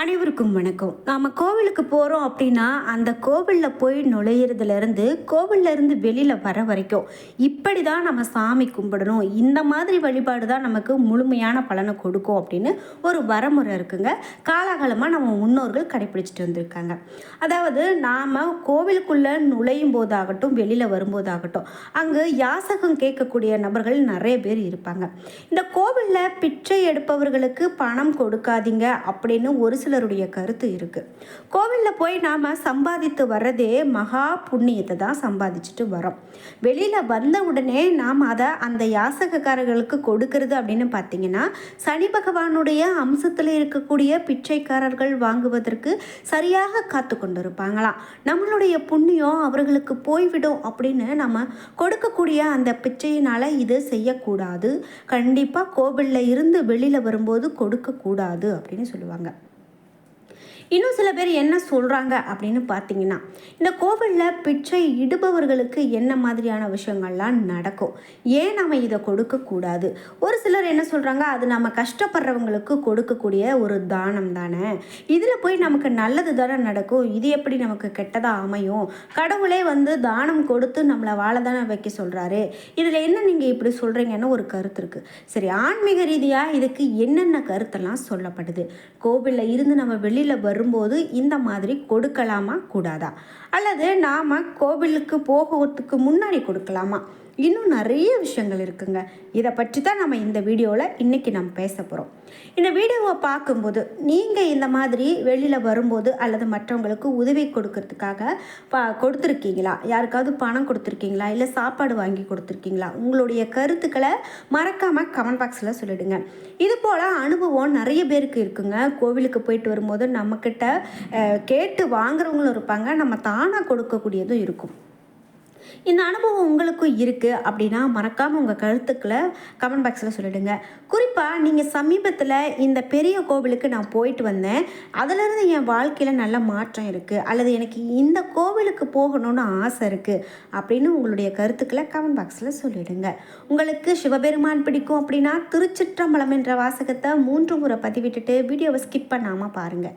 அனைவருக்கும் வணக்கம். நாம் கோவிலுக்கு போகிறோம் அப்படின்னா அந்த கோவிலில் போய் நுழையிறதுலேருந்து கோவிலேருந்து வெளியில் வர வரைக்கும் இப்படி தான் நம்ம சாமி கும்பிடணும். இந்த மாதிரி வழிபாடு தான் நமக்கு முழுமையான பலனை கொடுக்கும் அப்படின்னு ஒரு வரமுறை இருக்குங்க. காலாகாலமாக நம்ம முன்னோர்கள் கடைப்பிடிச்சிட்டு வந்திருக்காங்க. அதாவது நாம் கோவிலுக்குள்ளே நுழையும் போதாகட்டும் வெளியில் வரும்போதாகட்டும் அங்கு யாசகம் கேட்கக்கூடிய நபர்கள் நிறைய பேர் இருப்பாங்க. இந்த கோவிலில் பிச்சை எடுப்பவர்களுக்கு பணம் கொடுக்காதீங்க அப்படின்னு ஒரு சில சிலருடைய கருத்து இருக்குது கோவிலில் போய் நாம் சம்பாதித்து வர்றதே மகா புண்ணியத்தை தான் சம்பாதிச்சுட்டு வரோம் வெளியில் வந்த உடனே நாம் அதை அந்த யாசகக்காரர்களுக்கு கொடுக்கறது அப்படின்னு பார்த்தீங்கன்னா சனி பகவானுடைய அம்சத்தில் இருக்கக்கூடிய பிச்சைக்காரர்கள் வாங்குவதற்கு சரியாக காத்து கொண்டு இருப்பாங்களாம் நம்மளுடைய புண்ணியம் அவர்களுக்கு போய்விடும் அப்படின்னு நம்ம கொடுக்கக்கூடிய அந்த பிச்சையினால் இது செய்யக்கூடாது. கண்டிப்பாக கோவிலில் இருந்து வெளியில் வரும்போது கொடுக்கக்கூடாது அப்படின்னு சொல்லுவாங்க. இன்னும் சில பேர் என்ன சொல்கிறாங்க அப்படின்னு பார்த்தீங்கன்னா இந்த கோவிலில் பிச்சை இடுபவர்களுக்கு என்ன மாதிரியான விஷயங்கள்லாம் நடக்கும்? ஏன் நம்ம இதை கொடுக்கக்கூடாது? ஒரு சிலர் என்ன சொல்கிறாங்க அது நம்ம கஷ்டப்படுறவங்களுக்கு கொடுக்கக்கூடிய ஒரு தானம் தானே. இதில் போய் நமக்கு நல்லது தானே நடக்கும்? இது எப்படி நமக்கு கெட்டதாக அமையும்? கடவுளே வந்து தானம் கொடுத்து நம்மளை வாழ தானே வைக்க சொல்கிறாரு இதில் என்ன நீங்கள் இப்படி சொல்கிறீங்கன்னு ஒரு கருத்து இருக்குது சரி ஆன்மீக ரீதியாக இதுக்கு என்னென்ன கருத்தெல்லாம் சொல்லப்படுது? கோவிலில் இருந்து நம்ம வெளியில் வரும்போது இந்த மாதிரி கொடுக்கலாமா? கூடாதா? அல்லது நாம் கோவிலுக்கு போகிறதுக்கு முன்னாடி கொடுக்கலாமா? இன்னும் நிறைய விஷயங்கள் இருக்குங்க. இதை பற்றி தான் நம்ம இந்த வீடியோவில் இன்றைக்கி நம்ம பேச போகிறோம் இந்த வீடியோவை பார்க்கும்போது நீங்கள் இந்த மாதிரி வெளியில் வரும்போது அல்லது மற்றவங்களுக்கு உதவி கொடுக்கறதுக்காக பா கொடுத்துருக்கீங்களா? யாருக்காவது பணம் கொடுத்துருக்கீங்களா? இல்லை சாப்பாடு வாங்கி கொடுத்துருக்கீங்களா? உங்களுடைய கருத்துக்களை மறக்காமல் கமெண்ட் பாக்ஸில் சொல்லிடுங்க. இது போல் அனுபவம் நிறைய பேருக்கு இருக்குங்க. கோவிலுக்கு போயிட்டு வரும்போது நம்மக்கிட்ட கேட்டு வாங்குறவங்களும் இருப்பாங்க. நம்ம தானாக கொடுக்கக்கூடியதும் இருக்கும். இந்த அனுபவம் உங்களுக்கும் இருக்குது அப்படின்னா மறக்காமல் உங்கள் கருத்துக்களை கமெண்ட் பாக்ஸில் சொல்லிடுங்க. குறிப்பாக நீங்கள் சமீபத்தில் இந்த பெரிய கோவிலுக்கு நான் போயிட்டு வந்தேன். அதிலிருந்து என் வாழ்க்கையில் நல்ல மாற்றம் இருக்குது அல்லது எனக்கு இந்த கோவிலுக்கு போகணும்னு ஆசை இருக்குது அப்படின்னு உங்களுடைய கருத்துக்களை கமெண்ட் பாக்ஸில் சொல்லிவிடுங்க உங்களுக்கு சிவபெருமான் பிடிக்கும் அப்படின்னா திருச்சிற்றம்பலம் என்ற வாசகத்தை மூன்று முறை பதிவிட்டுட்டு வீடியோவை ஸ்கிப் பண்ணாமல் பாருங்கள்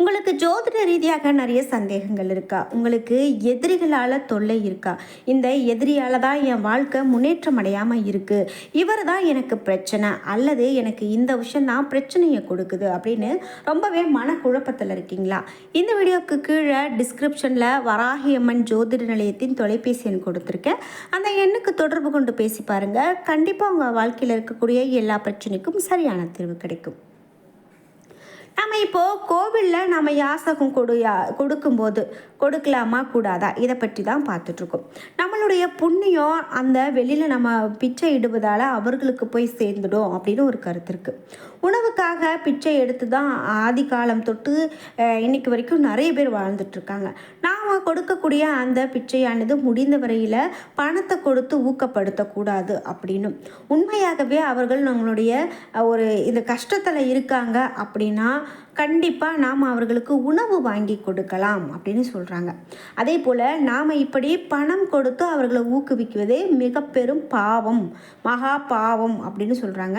உங்களுக்கு ஜோதிட ரீதியாக நிறைய சந்தேகங்கள் இருக்கா? உங்களுக்கு எதிரிகளால் தொல்லை இருக்கா? இந்த எதிரியால் தான் என் வாழ்க்கை முன்னேற்றம் அடையாமல் இருக்குது இவர் தான் எனக்கு பிரச்சனை. அல்லது எனக்கு இந்த விஷயம் தான் பிரச்சனையை கொடுக்குது அப்படின்னு ரொம்பவே மனக்குழப்பத்தில் இருக்கீங்களா? இந்த வீடியோவுக்கு கீழே டிஸ்கிரிப்ஷனில் வராகியம்மன் ஜோதிட நிலையத்தின் தொலைபேசி எண் கொடுத்துருக்கேன். அந்த எண்ணுக்கு தொடர்பு கொண்டு பேசி பாருங்கள் கண்டிப்பாக உங்கள் வாழ்க்கையில் இருக்கக்கூடிய எல்லா பிரச்சனைக்கும் சரியான தீர்வு கிடைக்கும். நம்ம இப்போது கோவிலில் நம்ம யாசகம் கொடு யா கொடுக்கும்போது கொடுக்கலாமா கூடாதா? இதை பற்றி தான் பார்த்துட்ருக்கோம். நம்மளுடைய புண்ணியம் அந்த வெளியில் நம்ம பிச்சை இடுவதால் அவர்களுக்கு போய் சேர்ந்துடும் அப்படின்னு ஒரு கருத்து இருக்குது உணவுக்காக பிச்சை எடுத்து தான் ஆதி காலம் தொட்டு இன்னைக்கு வரைக்கும் நிறைய பேர் வாழ்ந்துட்டுருக்காங்க நம்ம கொடுக்கக்கூடிய அந்த பிச்சையானது முடிந்த வரையில் பணத்தை கொடுத்து ஊக்கப்படுத்தக்கூடாது அப்படின்னு உண்மையாகவே அவர்கள் நம்மளுடைய ஒரு இந்த கஷ்டத்தில் இருக்காங்க அப்படின்னா கண்டிப்பாக நாம் அவர்களுக்கு உணவு வாங்கி கொடுக்கலாம் அப்படின்னு சொல்கிறாங்க அதே போல் நாம் இப்படி பணம் கொடுத்து அவர்களை ஊக்குவிக்குவதே மிக பெரும் பாவம் மகா பாவம் அப்படின்னு சொல்கிறாங்க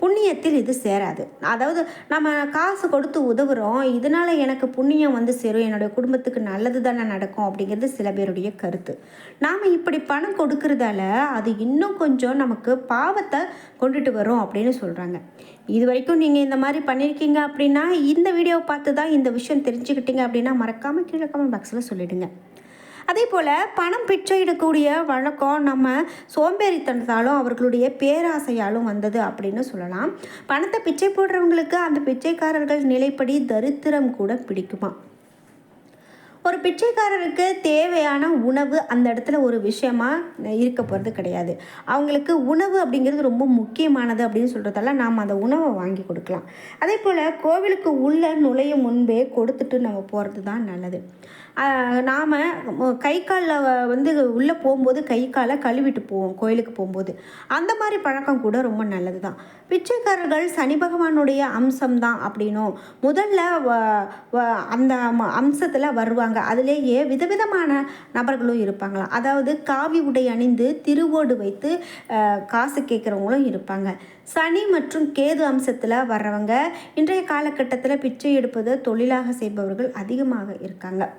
புண்ணியத்தில் இது சேராது. அதாவது நம்ம காசு கொடுத்து உதவுறோம் இதனால் எனக்கு புண்ணியம் வந்து சேரும் என்னுடைய குடும்பத்துக்கு நல்லது தானே நடக்கும் அப்படிங்கிறது சில பேருடைய கருத்து. நாம் இப்படி பணம் கொடுக்கறதால அது இன்னும் கொஞ்சம் நமக்கு பாவத்தை கொண்டுட்டு வரும் அப்படின்னு சொல்கிறாங்க இது வரைக்கும் நீங்கள் இந்த மாதிரி பண்ணியிருக்கீங்க அப்படின்னா இந்த வீடியோவை பார்த்து தான் இந்த விஷயம் தெரிஞ்சுக்கிட்டீங்க அப்படின்னா மறக்காமல் கீழே கமெண்ட் பாக்ஸில் சொல்லிவிடுங்க அதே போல் பணம் பிச்சையிடக்கூடிய வழக்கம் நம்ம சோம்பேறித்தனத்தாலும் அவர்களுடைய பேராசையாலும் வந்தது அப்படின்னு சொல்லலாம். பணத்தை பிச்சை போடுறவங்களுக்கு அந்த பிச்சைக்காரர்கள் நிலைப்படி தரித்திரம் கூட பிடிக்குமா? ஒரு பிச்சைக்காரருக்கு தேவையான உணவு அந்த இடத்துல ஒரு விஷயமா இருக்க போகிறது கிடையாது. அவங்களுக்கு உணவு அப்படிங்கிறது ரொம்ப முக்கியமானது அப்படின்னு சொல்கிறதால நாம் அந்த உணவை வாங்கி கொடுக்கலாம். அதே போல் கோவிலுக்கு உள்ளே நுழையும் முன்பே கொடுத்துட்டு நம்ம போகிறது தான் நல்லது. நாம் கை காலில் வந்து உள்ளே போகும்போது கை காலை கழுவிட்டு போவோம் கோயிலுக்கு போகும்போது. அந்த மாதிரி பழக்கம் கூட ரொம்ப நல்லது தான் பிச்சைக்காரர்கள் சனி பகவானுடைய அம்சம் தான் அப்படின்னும் முதல்ல வ- வ- அந்த அம்சத்தில் வருவாங்க. அதுலேயே விதவிதமான நபர்களும் இருப்பாங்களாம். அதாவது காவி உடை அணிந்து திருவோடு வைத்து காசு கேட்குறவங்களும் இருப்பாங்க. சனி மற்றும் கேது அம்சத்தில் வர்றவங்க இன்றைய காலகட்டத்தில் பிச்சை எடுப்பது தொழிலாக செய்பவர்கள் அதிகமாக இருக்காங்க.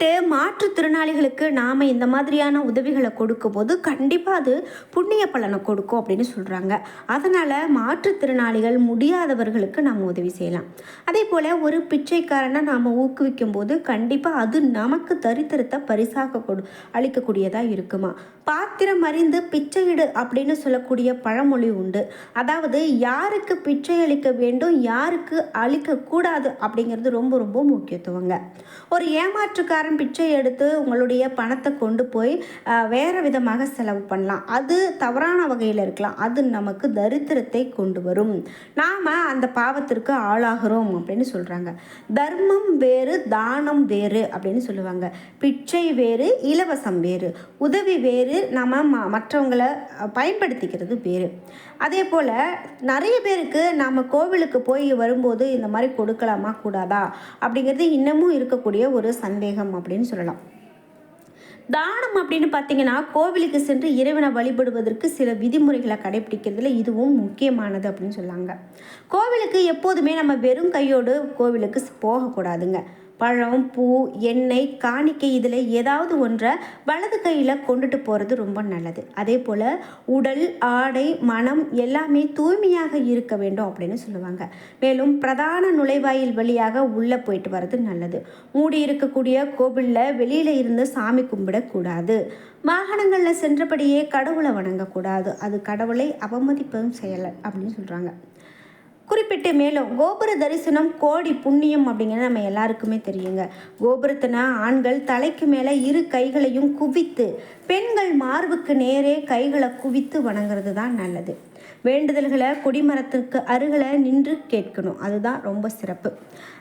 குறிப்பிட்டு மாற்றுத்திறனாளிகளுக்கு நாம் இந்த மாதிரியான உதவிகளை கொடுக்கும்போது கண்டிப்பாக அது புண்ணிய பலனை கொடுக்கும் அப்படின்னு சொல்கிறாங்க அதனால் மாற்றுத்திறனாளிகள் முடியாதவர்களுக்கு நாம் உதவி செய்யலாம். அதே போல் ஒரு பிச்சைக்காரனை நாம் ஊக்குவிக்கும் போது கண்டிப்பாக அது நமக்கு தரித்திரத்தை பரிசாக கொடு அளிக்கக்கூடியதாக இருக்குமா? பாத்திரம் அறிந்து பிச்சையிடு அப்படின்னு சொல்லக்கூடிய பழமொழி உண்டு. அதாவது யாருக்கு பிச்சை அளிக்க வேண்டும் யாருக்கு அளிக்கக்கூடாது அப்படிங்கிறது ரொம்ப ரொம்ப முக்கியத்துவங்க. ஒரு ஏமாற்றுக்காரன் பிச்சை எடுத்து உங்களுடைய பணத்தை கொண்டு போய் வேறு விதமாக செலவு பண்ணலாம். அது தவறான வகையில் இருக்கலாம். அது நமக்கு தரித்திரத்தை கொண்டு வரும். நாம் அந்த பாவத்திற்கு ஆளாகிறோம் அப்படின்னு சொல்கிறாங்க தர்மம் வேறு தானம் வேறு அப்படின்னு சொல்லுவாங்க. பிச்சை வேறு இலவசம் வேறு. உதவி வேறு நம்ம ம மற்றவங்களை பயன்படுத்திக்கிறது வேறு. அதே போல் நிறைய பேருக்கு நாம் கோவிலுக்கு போய் வரும்போது இந்த மாதிரி கொடுக்கலாமா கூடாதா? அப்படிங்கிறது இன்னமும் இருக்கக்கூடிய ஒரு சந்தேகம் அப்படின்னு சொல்லலாம். தானம் அப்படின்னு பார்த்தீங்கன்னா கோவிலுக்கு சென்று இறைவனை வழிபடுவதற்கு சில விதிமுறைகளை கடைபிடிக்கிறதுல இதுவும் முக்கியமானது அப்படின்னு சொல்லாங்க. கோவிலுக்கு எப்போதுமே நம்ம வெறும் கையோடு கோவிலுக்கு போகக்கூடாதுங்க. பழம் பூ எண்ணெய் காணிக்கை இதில் ஏதாவது ஒன்றை வலது கையில் கொண்டுட்டு போகிறது ரொம்ப நல்லது. அதே போல் உடல் ஆடை மனம் எல்லாமே தூய்மையாக இருக்க வேண்டும் அப்படின்னு சொல்லுவாங்க. மேலும் பிரதான நுழைவாயில் வழியாக உள்ளே போயிட்டு வர்றது நல்லது. மூடி இருக்கக்கூடிய கோவிலில் வெளியில் இருந்து சாமி கும்பிடக்கூடாது. வாகனங்களில் சென்றபடியே கடவுளை வணங்கக்கூடாது. அது கடவுளை அவமதிப்பதும் செயல் அப்படின்னு சொல்கிறாங்க குறிப்பிட்டு மேலும் கோபுர தரிசனம் கோடி புண்ணியம் அப்படிங்கிறது நம்ம எல்லாருக்குமே தெரியுங்க. கோபுரத்தினா ஆண்கள் தலைக்கு மேலே இரு கைகளையும் குவித்து பெண்கள் மார்புக்கு நேரே கைகளை குவித்து வணங்குறது தான் நல்லது. வேண்டுதல்களை கொடிமரத்துக்கு அருகில் நின்று கேட்கணும். அதுதான் ரொம்ப சிறப்பு.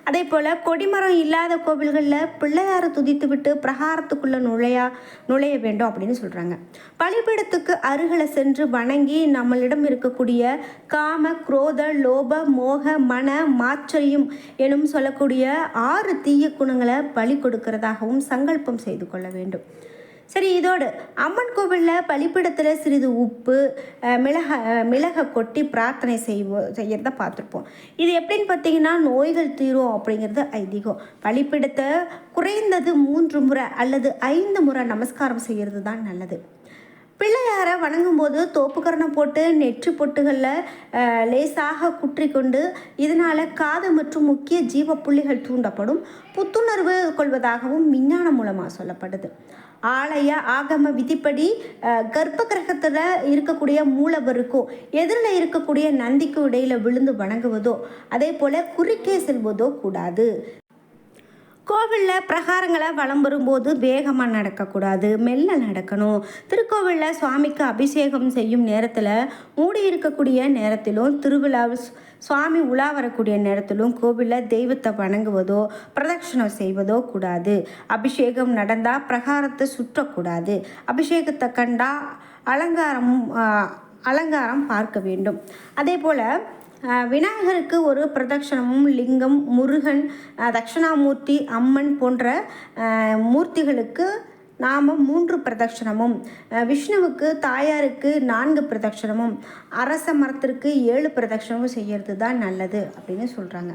அதே போல் கொடிமரம் இல்லாத கோவில்களில் பிள்ளையாரை துதித்து விட்டு பிரகாரத்துக்குள்ளே நுழையா நுழைய வேண்டும் அப்படின்னு சொல்கிறாங்க பலிபீடத்துக்கு அருகில் சென்று வணங்கி நம்மளிடம் இருக்கக்கூடிய காம குரோத லோப மோக மன மாச்சரியம் எனும் சொல்லக்கூடிய ஆறு தீய குணங்களை பலி கொடுக்கிறதாகவும் சங்கல்பம் செய்து கொள்ள வேண்டும். சரி இதோடு. அம்மன் கோவிலில் பலிப்பிடத்தில் சிறிது உப்பு மிளக மிளகை கொட்டி பிரார்த்தனை செய்வோம் செய்கிறத பார்த்துருப்போம். இது எப்படின்னு பார்த்தீங்கன்னா நோய்கள் தீரும் அப்படிங்கிறது ஐதீகம். பலிப்பிடத்தை குறைந்தது மூன்று முறை அல்லது ஐந்து முறை நமஸ்காரம் செய்கிறது தான் நல்லது. பிள்ளையாரை வணங்கும்போது தோப்புக்கரணம் போட்டு நெற்றி பொட்டுகளில் லேசாக குற்றி கொண்டு இதனால் காது மற்றும் முக்கிய ஜீவ புள்ளிகள் தூண்டப்படும். புத்துணர்வு கொள்வதாகவும் விஞ்ஞானம் மூலமாக சொல்லப்படுது. ஆலய ஆகம விதிப்படி கர்ப்ப கிரகத்தில் இருக்கக்கூடிய மூலவருக்கும் எதிரில் இருக்கக்கூடிய நந்திக்கும் இடையில விழுந்து வணங்குவதோ அதே போல் குறுக்கே செல்வதோ கூடாது. கோவிலில் பிரகாரங்களை வலம் வரும்போது வேகமாக நடக்கக்கூடாது. மெல்ல நடக்கணும். திருக்கோவிலில் சுவாமிக்கு அபிஷேகம் செய்யும் நேரத்தில் மூடி இருக்கக்கூடிய நேரத்திலும் திருவிழா சுவாமி உலா வரக்கூடிய நேரத்திலும் கோவிலில் தெய்வத்தை வணங்குவதோ பிரதட்சணம் செய்வதோ கூடாது. அபிஷேகம் நடந்தால் பிரகாரத்தை சுற்றக்கூடாது. அபிஷேகத்தை கண்டா அலங்காரம் அலங்காரம் பார்க்க வேண்டும். அதே போல் விநாயகருக்கு ஒரு பிரதட்சணமும் லிங்கம் முருகன் தட்சிணாமூர்த்தி அம்மன் போன்ற மூர்த்திகளுக்கு நாம் மூன்று பிரதட்சணமும் விஷ்ணுவுக்கு தாயாருக்கு நான்கு பிரதட்சணமும் அரச மரத்திற்கு ஏழு பிரதட்சணமும் செய்யறது தான் நல்லது அப்படின்னு சொல்கிறாங்க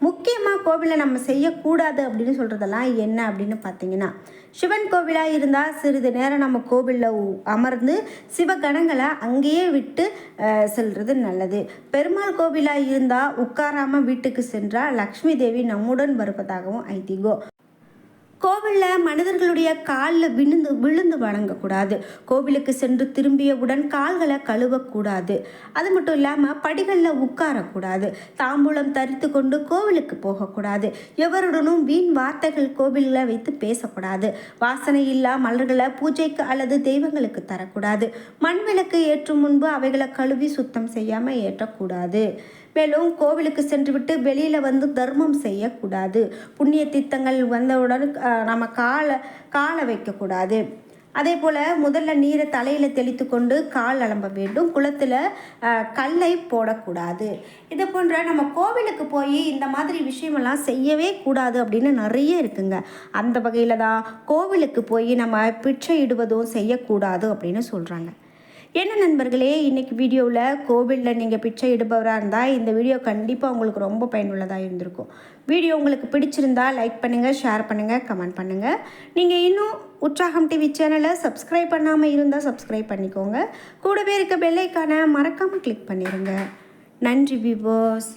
முக்கியமாக கோவிலில் நம்ம செய்யக்கூடாது அப்படின்னு சொல்கிறதெல்லாம் என்ன அப்படின்னு பார்த்தீங்கன்னா சிவன் கோவிலாக இருந்தால் சிறிது நேரம் நம்ம கோவிலில் அமர்ந்து சிவகணங்களை அங்கேயே விட்டு செல்வது நல்லது. பெருமாள் கோவிலாக இருந்தால் உட்காராமல் வீட்டுக்கு சென்றால் லக்ஷ்மி தேவி நம்முடன் வருவதாகவும் ஐதீகம் கோவிலில் மனிதர்களுடைய காலில் விழுந்து விழுந்து வணங்கக்கூடாது. கோவிலுக்கு சென்று திரும்பியவுடன் கால்களை கழுவக்கூடாது. அது மட்டும் இல்லாமல் படிகளில் உட்காரக்கூடாது. தாம்பூலம் தரித்து கொண்டு கோவிலுக்கு போகக்கூடாது. எவருடனும் வீண் வார்த்தைகள் கோவிலில் வைத்து பேசக்கூடாது. வாசனை இல்லா மலர்களை பூஜைக்கு அல்லது தெய்வங்களுக்கு தரக்கூடாது. மண் விளக்கு ஏற்றும் முன்பு அவைகளை கழுவி சுத்தம் செய்யாமல் ஏற்றக்கூடாது. மேலும் கோவிலுக்கு சென்றுவிட்டு வெளியில் வந்து தர்மம் செய்யக்கூடாது. புண்ணிய தீர்த்தங்கள் வந்தவுடன் நம்ம காலை காலை வைக்கக்கூடாது. அதே போல் முதல்ல நீரை தலையில் தெளித்து கொண்டு கால் அலம்ப வேண்டும். குளத்தில் கல்லை போடக்கூடாது. இது போன்ற நம்ம கோவிலுக்கு போய் இந்த மாதிரி விஷயமெல்லாம் செய்யவே கூடாது அப்படின்னு நிறைய இருக்குங்க. அந்த வகையில் தான் கோவிலுக்கு போய் நம்ம பிச்சை இடுவதும் செய்யக்கூடாது அப்படின்னு சொல்கிறாங்க என்ன நண்பர்களே இன்றைக்கி வீடியோவில் கோவிலில் நீங்கள் பிச்சை எடுபவராக இருந்தால் இந்த வீடியோ கண்டிப்பாக உங்களுக்கு ரொம்ப பயனுள்ளதாக இருந்திருக்கும். வீடியோ உங்களுக்கு பிடிச்சிருந்தால் லைக் பண்ணுங்கள் ஷேர் பண்ணுங்கள் கமெண்ட் பண்ணுங்கள் நீங்கள் இன்னும் உற்சாகம் டிவி சேனலை சப்ஸ்கிரைப் பண்ணாமல் இருந்தால் சப்ஸ்கிரைப் பண்ணிக்கோங்க. கூடவே இருக்க பெல்லைக்கான மறக்காமல் கிளிக் பண்ணிடுங்க நன்றி விவோஸ்